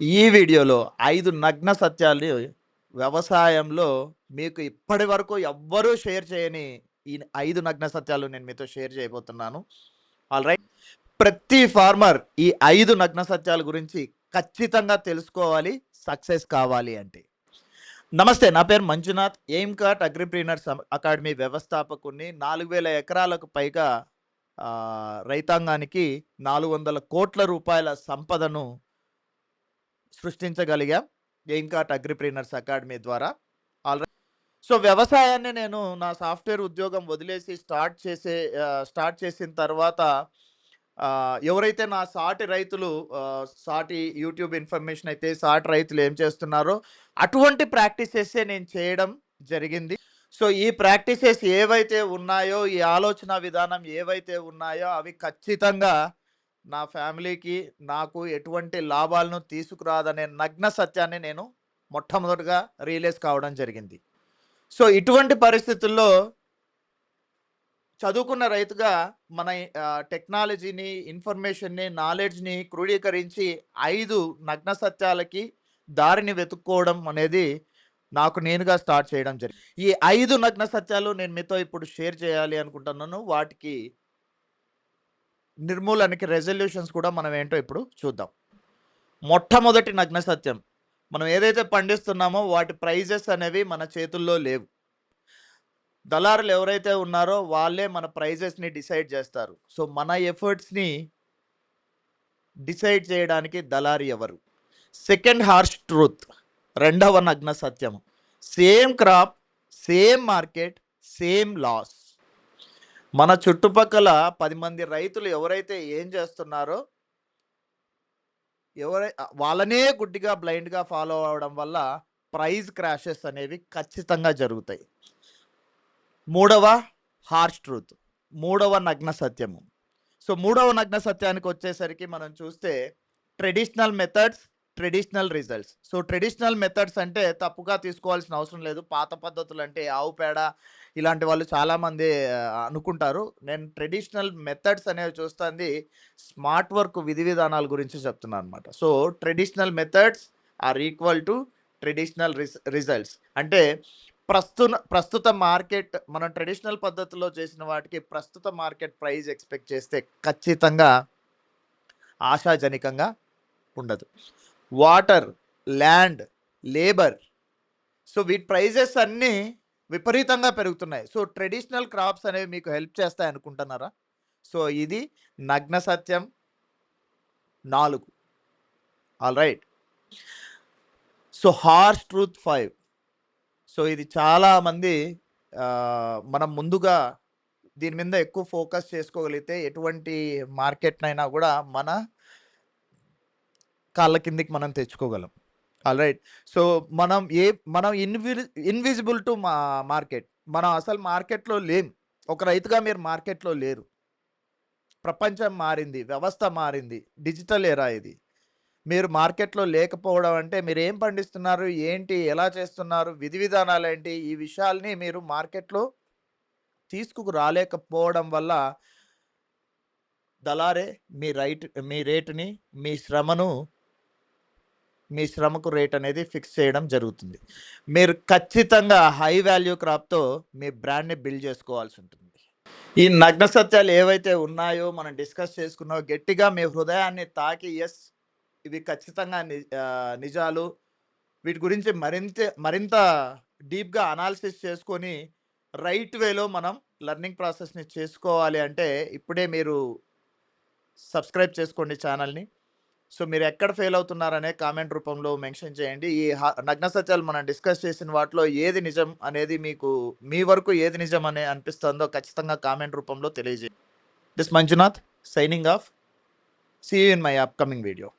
ఈ వీడియోలో ఐదు నగ్న సత్యాలు వ్యవసాయంలో మీకు ఇప్పటి వరకు ఎవ్వరూ షేర్ చేయని ఈ ఐదు నగ్న సత్యాలు నేను మీతో షేర్ చేయబోతున్నాను. ఆల్ రైట్ ప్రతి ఫార్మర్ ఈ ఐదు నగ్న సత్యాల గురించి ఖచ్చితంగా తెలుసుకోవాలి సక్సెస్ కావాలి అంటే. నమస్తే నా పేరు మంజునాథ్ ఎయిమ్కాట్ అగ్రిప్రీనర్స్ అకాడమీ వ్యవస్థాపకుని నాలుగు వేల ఎకరాలకు పైగా రైతాంగానికి నాలుగు వందల కోట్ల రూపాయల సంపదను సృష్టించగలిగాం. ఎయిమ్ అగ్రిప్రీనర్స్ అకాడమీ ద్వారా. ఆల్రెడీ సో వ్యవసాయాన్ని నేను నా సాఫ్ట్వేర్ ఉద్యోగం వదిలేసి స్టార్ట్ చేసే స్టార్ట్ చేసిన తర్వాత ఎవరైతే నా సాటి రైతులు సాటి యూట్యూబ్ ఇన్ఫర్మేషన్ అయితే సాటి రైతులు ఏం చేస్తున్నారో అటువంటి ప్రాక్టీసెస్సే నేను చేయడం జరిగింది. సో ఈ ప్రాక్టీసెస్ ఏవైతే ఉన్నాయో ఈ ఆలోచన విధానం ఏవైతే ఉన్నాయో అవి ఖచ్చితంగా నా ఫ్యామిలీకి నాకు ఎటువంటి లాభాలను తీసుకురాదనే నగ్న సత్యాన్ని నేను మొట్టమొదటిగా రియలైజ్ కావడం జరిగింది. సో ఇటువంటి పరిస్థితుల్లో చదువుకున్న రైతుగా మన టెక్నాలజీని ఇన్ఫర్మేషన్ని నాలెడ్జ్ని క్రోడీకరించి ఐదు నగ్న సత్యాలకి దారిని వెతుక్కోవడం అనేది నాకు నేనుగా స్టార్ట్ చేయడం జరిగింది. ఈ ఐదు నగ్న సత్యాలు నేను మీతో ఇప్పుడు షేర్ చేయాలి అనుకుంటున్నాను. వాటికి నిర్మూలనకి రెజల్యూషన్స్ కూడా మనం ఏంటో ఇప్పుడు చూద్దాం. మొట్టమొదటి నగ్న సత్యం మనం ఏదైతే పండిస్తున్నామో వాటి ప్రైజెస్ అనేవి మన చేతుల్లో లేవు. దళారులు ఎవరైతే ఉన్నారో వాళ్ళే మన ప్రైజెస్ని డిసైడ్ చేస్తారు. సో మన ఎఫర్ట్స్ని డిసైడ్ చేయడానికి దళారి ఎవరు? సెకండ్ హార్ష్ ట్రూత్ రెండవ నగ్న సత్యం same crop same market same loss మన చుట్టుపక్కల పది మంది రైతులు ఎవరైతే ఏం చేస్తున్నారో ఎవరై వాళ్ళనే గుడ్డిగా బ్లైండ్గా ఫాలో అవడం వల్ల ప్రైజ్ క్రాషెస్ అనేవి ఖచ్చితంగా జరుగుతాయి. మూడవ హార్ష్ ట్రూత్ మూడవ నగ్న సత్యము. సో మూడవ నగ్న సత్యానికి వచ్చేసరికి మనం చూస్తే traditional methods traditional results so traditional methods అంటే తప్పుగా తీసుకోవాల్సిన అవసరం లేదు. పాత పద్ధతులు అంటే ఆవు పేడ ఇలాంటి వాళ్ళు చాలామంది అనుకుంటారు. నేను ట్రెడిషనల్ మెథడ్స్ అనేవి చూస్తుంది స్మార్ట్ వర్క్ విధి విధానాల గురించి చెప్తున్నాను అనమాట so traditional methods are equal to traditional results అంటే ప్రస్తుత ప్రస్తుత మార్కెట్ మనం ట్రెడిషనల్ పద్ధతిలో చేసిన వాటికి ప్రస్తుత మార్కెట్ ప్రైస్ ఎక్స్పెక్ట్ చేస్తే ఖచ్చితంగా ఆశాజనకంగా ఉండదు. Water land labour. సో వీటి ప్రైజెస్ అన్నీ విపరీతంగా పెరుగుతున్నాయి. సో ట్రెడిషనల్ క్రాప్స్ అనేవి మీకు హెల్ప్ చేస్తాయి అనుకుంటున్నారా? సో ఇది నగ్న సత్యం నాలుగు. All right. So harsh truth five. So ఇది చాలామంది మనం ముందుగా దీని మీద ఎక్కువ ఫోకస్ చేసుకోగలిగితే ఎటువంటి మార్కెట్నైనా కూడా మన కాళ్ళ కిందికి మనం తెచ్చుకోగలం. ఆల్ రైట్ సో మనం ఏ మనం ఇన్వి ఇన్విజిబుల్ టు మా మార్కెట్ మనం అసలు మార్కెట్లో లేం. ఒక రైతుగా మీరు మార్కెట్లో లేరు. ప్రపంచం మారింది వ్యవస్థ మారింది డిజిటల్ ఎరా ఇది. మీరు మార్కెట్లో లేకపోవడం అంటే మీరు ఏం పండిస్తున్నారు ఏంటి ఎలా చేస్తున్నారు విధి విధానాలు ఏంటి ఈ విషయాల్ని మీరు మార్కెట్లో తీసుకు రాలేకపోవడం వల్ల దళారే మీ రైట్ మీ రేటుని మీ శ్రమను మీ శ్రమకు రేట్ అనేది ఫిక్స్ చేయడం జరుగుతుంది. మీరు ఖచ్చితంగా హై వాల్యూ క్రాప్తో మీ బ్రాండ్ని బిల్డ్ చేసుకోవాల్సి ఉంటుంది. ఈ నగ్న సత్యాలు ఏవైతే ఉన్నాయో మనం డిస్కస్ చేసుకున్నామో గట్టిగా మీ హృదయాన్ని తాకి ఎస్ ఇవి ఖచ్చితంగా ని- నిజాలు. వీటి గురించి మరింత మరింత డీప్గా అనాలిసిస్ చేసుకొని రైట్ వేలో మనం లెర్నింగ్ ప్రాసెస్ని చేసుకోవాలి అంటే ఇప్పుడే మీరు సబ్స్క్రైబ్ చేసుకోండి ఛానల్ని సో మీరు ఎక్కడ ఫెయిల్ అవుతున్నారనే కామెంట్ రూపంలో మెన్షన్ చేయండి. ఈ హ- నగ్న సత్యాలు మనం డిస్కస్ చేసిన వాటిలో ఏది నిజం అనేది మీకు మీ వరకు ఏది నిజం అనే అనిపిస్తుందో ఖచ్చితంగా కామెంట్ రూపంలో తెలియజేయండి. This Manjunath signing off. See in my upcoming video.